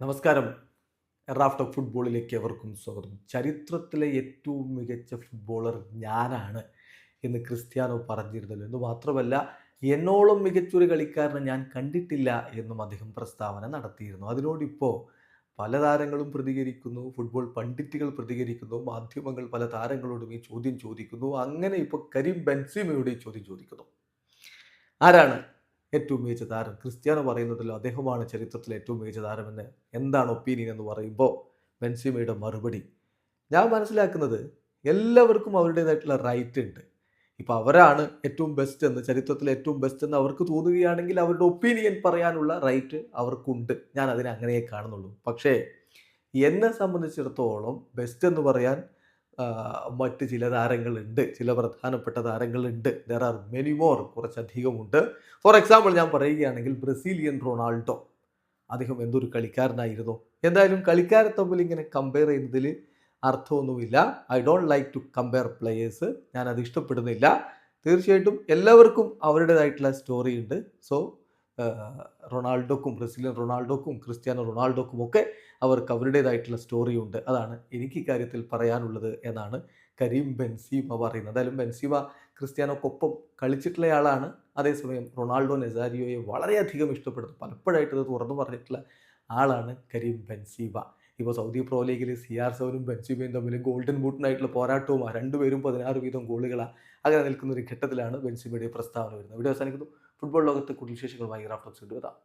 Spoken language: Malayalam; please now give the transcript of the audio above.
നമസ്കാരം. റാഫ്റ്റ് ഓഫ് ഫുട്ബോളിലേക്ക് എവർക്കും സ്വാഗതം. ചരിത്രത്തിലെ ഏറ്റവും മികച്ച ഫുട്ബോളർ ഞാനാണ് എന്ന് ക്രിസ്ത്യാനോ പറഞ്ഞിരുന്നല്ലോ. എന്ന് മാത്രമല്ല എന്നോളം മികച്ചൊരു കളിക്കാരനെ ഞാൻ കണ്ടിട്ടില്ല എന്നും അദ്ദേഹം പ്രസ്താവന നടത്തിയിരുന്നു. അതിനോടിപ്പോൾ പല താരങ്ങളും പ്രതികരിക്കുന്നു ഫുട്ബോൾ പണ്ഡിറ്റുകൾ പ്രതികരിക്കുന്നു മാധ്യമങ്ങൾ പല താരങ്ങളോടും ഈ ചോദ്യം ചോദിക്കുന്നു. അങ്ങനെ ഇപ്പോൾ കരീം ബെൻസിമയോട് ഈ ചോദ്യം ചോദിക്കുന്നു. ആരാണ്? ഏറ്റവും മികച്ച താരം. ക്രിസ്ത്യാനോ പറയുന്നുണ്ടല്ലോ അദ്ദേഹമാണ് ചരിത്രത്തിലെ ഏറ്റവും മികച്ച താരമെന്ന് എന്താണ് ഒപ്പീനിയൻ എന്ന് പറയുമ്പോൾ ബെൻസിമയുടെ മറുപടി. ഞാൻ മനസ്സിലാക്കുന്നത് എല്ലാവർക്കും അവരുടേതായിട്ടുള്ള റൈറ്റ് ഉണ്ട്. ഇപ്പോൾ അവരാണ് ഏറ്റവും ബെസ്റ്റ് എന്ന് ചരിത്രത്തിലെ ഏറ്റവും ബെസ്റ്റ് എന്ന് അവർക്ക് തോന്നുകയാണെങ്കിൽ അവരുടെ ഒപ്പീനിയൻ പറയാനുള്ള റൈറ്റ് അവർക്കുണ്ട്. ഞാൻ അതിനെ അങ്ങനെയേ കാണുന്നുള്ളൂ. പക്ഷേ എന്നെ സംബന്ധിച്ചിടത്തോളം ബെസ്റ്റ് എന്ന് പറയാൻ മറ്റ് ചില താരങ്ങളുണ്ട് ചില പ്രധാനപ്പെട്ട താരങ്ങളുണ്ട്. ദർ ആർ മെനി മോർ കുറച്ചധികമുണ്ട്. ഫോർ എക്സാമ്പിൾ ഞാൻ പറയുകയാണെങ്കിൽ ബ്രസീലിയൻ റൊണാൾഡോ. അദ്ദേഹം എന്തൊരു കളിക്കാരനായിരുന്നു? എന്തായാലും കളിക്കാരെ തമ്മിൽ ഇങ്ങനെ കമ്പയർ ചെയ്യുന്നതിൽ അർത്ഥമൊന്നുമില്ല. I don't like to compare players ഞാനത് ഇഷ്ടപ്പെടുന്നില്ല. തീർച്ചയായിട്ടും എല്ലാവർക്കും അവരുടേതായിട്ടുള്ള സ്റ്റോറി ഉണ്ട്. സോ റൊണാൾഡോക്കും ബ്രസീലിയൻ റൊണാൾഡോക്കും ക്രിസ്ത്യാനോ റൊണാൾഡോക്കും ഒക്കെ അവർക്ക് അവരുടേതായിട്ടുള്ള സ്റ്റോറി ഉണ്ട്. അതാണ് എനിക്ക് ഇക്കാര്യത്തിൽ പറയാനുള്ളത് എന്നാണ് കരീം ബെൻസീമ പറയുന്നത്. എന്തായാലും ബെൻസീമ ക്രിസ്ത്യാനോക്കൊപ്പം കളിച്ചിട്ടുള്ളയാളാണ്. അതേസമയം റൊണാൾഡോ നെസാരിയോയെ വളരെയധികം ഇഷ്ടപ്പെടുന്നു. പലപ്പോഴായിട്ട് തുറന്നു പറഞ്ഞിട്ടുള്ള ആളാണ് കരീം ബെൻസീമ. ഇപ്പോൾ സൗദി പ്രോ ലീഗിൽ സി ആർ സെവനും ബെൻസീമയും തമ്മിൽ ഗോൾഡൻ ബൂട്ടിനായിട്ടുള്ള പോരാട്ടവും രണ്ടുപേരും പതിനാറ് വീതം ഗോളുകളാണ് അങ്ങനെ നിൽക്കുന്ന ഒരു ഘട്ടത്തിലാണ് ബെൻസീമയുടെ പ്രസ്താവന വരുന്നത്. ഇവിടെ അവസാനിക്കുന്നു. ഫുട്ബോൾ ലോകത്ത് കൂടുതൽ വിശേഷങ്ങളുമായി റാഫ്റ്റോക്സ് കൊണ്ടുവരാം